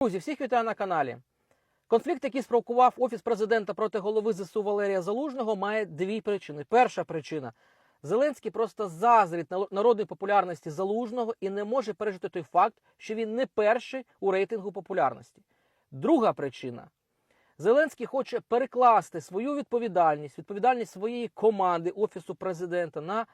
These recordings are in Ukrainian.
Друзі, всіх вітаю на каналі. Конфлікт, який спровокував офіс президента проти голови ЗСУ Валерія Залужного, має дві причини. Перша причина Зеленський просто зазрить на- народної популярності Залужного і не може пережити той факт, що він не перший у рейтингу популярності. Друга причина. Зеленський хоче перекласти свою відповідальність, відповідальність своєї команди Офісу президента на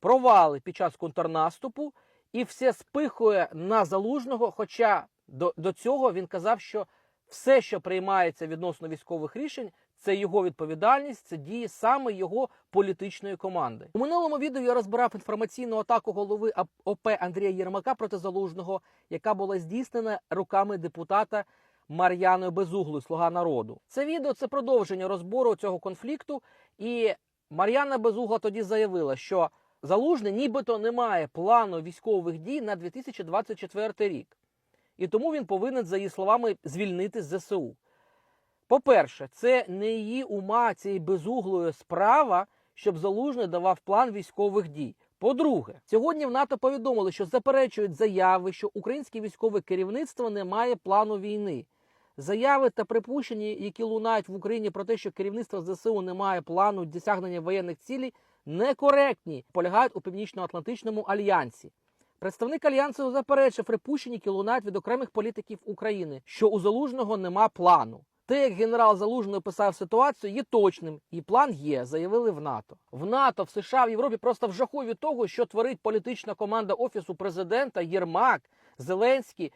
провали під час контрнаступу і все спихує на залужного. Хоча до, до цього він казав, що все, що приймається відносно військових рішень, це його відповідальність, це дії саме його політичної команди. У минулому відео я розбирав інформаційну атаку голови ОП Андрія Єрмака проти залужного, яка була здійснена руками депутата Мар'яною Безуглою, слуга народу. Це відео це продовження розбору цього конфлікту. І Мар'яна Безугла тоді заявила, що залужний нібито не має плану військових дій на 2024 рік. І тому він повинен, за її словами, звільнити ЗСУ. По-перше, це не її ума цієї безуглої справа, щоб залужний давав план військових дій. По-друге, сьогодні в НАТО повідомили, що заперечують заяви, що українське військове керівництво не має плану війни. Заяви та припущення, які лунають в Україні про те, що керівництво ЗСУ не має плану досягнення воєнних цілей, некоректні, полягають у Північно-Атлантичному альянсі. Представник альянсу заперечив припущення, які лунають від окремих політиків України, що у залужного нема плану. Те, як генерал Залужний описав ситуацію, є точним, і план є, заявили в НАТО. В НАТО, в США, в Європі просто в жаху від того, що творить політична команда офісу президента Єрмак, Зеленський,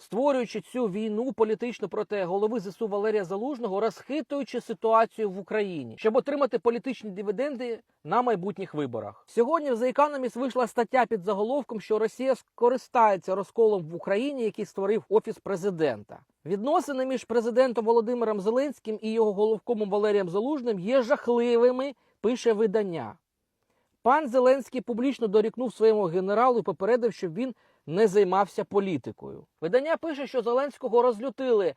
створюючи цю війну політичну проти голови ЗСУ Валерія Залужного, розхитуючи ситуацію в Україні, щоб отримати політичні дивіденди на майбутніх виборах. Сьогодні в The Economist вийшла стаття під заголовком, що Росія скористається розколом в Україні, який створив офіс президента. Відносини між президентом Володимиром Зеленським і його головкомом Валерієм Залужним є жахливими. Пише видання. Пан Зеленський публічно дорікнув своєму генералу і попередив, щоб він не займався політикою. Видання пише, що Зеленського розлютили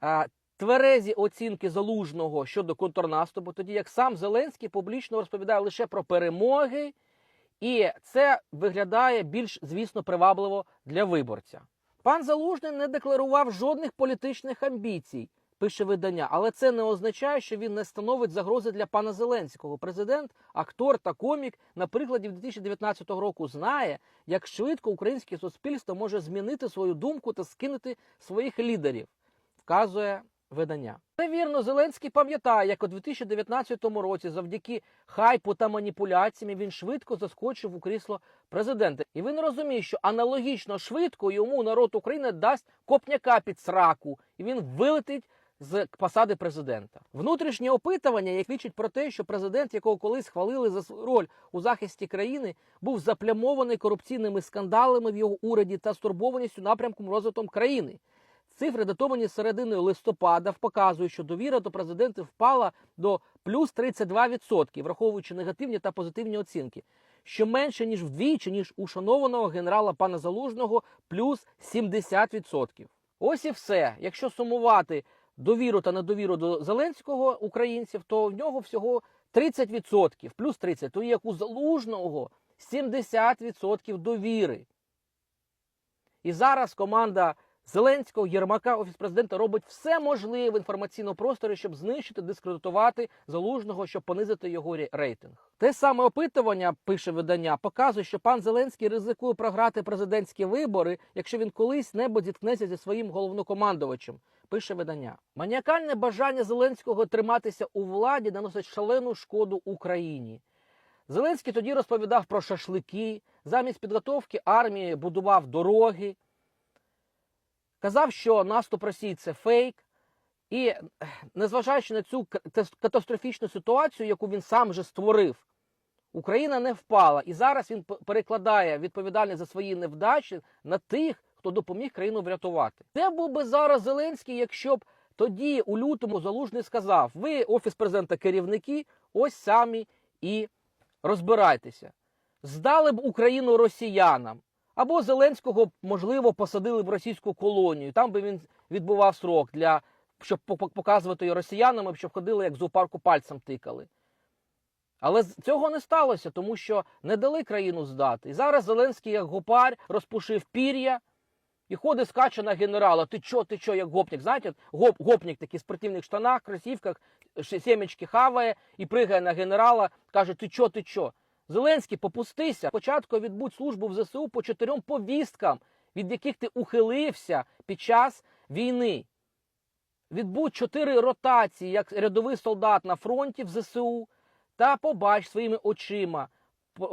а, тверезі оцінки залужного щодо контрнаступу, тоді як сам Зеленський публічно розповідає лише про перемоги, і це виглядає більш, звісно, привабливо для виборця. Пан Залужний не декларував жодних політичних амбіцій, пише видання, але це не означає, що він не становить загрози для пана Зеленського. Президент, актор та комік на прикладі 2019 року знає, як швидко українське суспільство може змінити свою думку та скинути своїх лідерів, вказує видання. Це вірно, Зеленський пам'ятає, як у 2019 році, завдяки хайпу та маніпуляціям, він швидко заскочив у крісло президента. І він розуміє, що аналогічно швидко йому народ України дасть копняка під сраку, і він вилетить з посади президента. Внутрішнє опитування, як свідчить про те, що президент, якого колись хвалили за свою роль у захисті країни, був заплямований корупційними скандалами в його уряді та стурбованістю напрямком розвитком країни. Цифри, датовані серединою листопада, показують, що довіра до президента впала до плюс 32%, враховуючи негативні та позитивні оцінки, що менше ніж вдвічі, ніж у шанованого генерала пана Залужного, плюс 70%. Ось і все. Якщо сумувати довіру та недовіру до Зеленського українців, то в нього всього 30%, плюс 30%, то як у Залужного 70% довіри. І зараз команда Зеленського, Єрмака, офіс президента робить все можливе в інформаційному просторі, щоб знищити, дискредитувати залужного, щоб понизити його рейтинг. Те саме опитування пише видання, показує, що пан Зеленський ризикує програти президентські вибори, якщо він колись небудь зіткнеться зі своїм головнокомандувачем. Пише видання. Маніакальне бажання Зеленського триматися у владі наносить шалену шкоду Україні. Зеленський тоді розповідав про шашлики, замість підготовки армії будував дороги, казав, що наступ Росії це фейк. І незважаючи на цю катастрофічну ситуацію, яку він сам же створив, Україна не впала. І зараз він перекладає відповідальність за свої невдачі на тих, хто допоміг країну врятувати. Де був би зараз Зеленський, якщо б тоді у лютому залужний сказав: ви, офіс президента, керівники, ось самі і розбирайтеся. Здали б Україну росіянам. Або Зеленського, можливо, посадили в російську колонію. Там би він відбував срок для щоб по- по- показувати його росіянам, щоб ходили як в зоопарку пальцем тикали. Але цього не сталося, тому що не дали країну здати. І зараз Зеленський, як гопар, розпушив пір'я І ходить скаче на генерала. Ти чо, ти чо, як гопник, знаєте, гоп, гопник такий в спортивних штанах, кросівках, сімечки хаває і пригає на генерала, каже, ти чо, ти чо. Зеленський, попустися. Спочатку відбудь службу в ЗСУ по чотирьом повісткам, від яких ти ухилився під час війни. Відбудь чотири ротації як рядовий солдат на фронті в ЗСУ та побач своїми очима.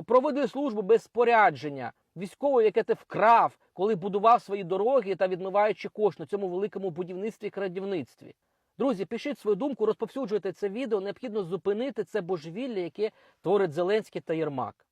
Проведи службу без спорядження, військового, яке ти вкрав, коли будував свої дороги та відмиваючи кошти на цьому великому будівництві і крадівництві. Друзі, пишіть свою думку, розповсюджуйте це відео. Необхідно зупинити це божевілля, яке творить Зеленський та Єрмак.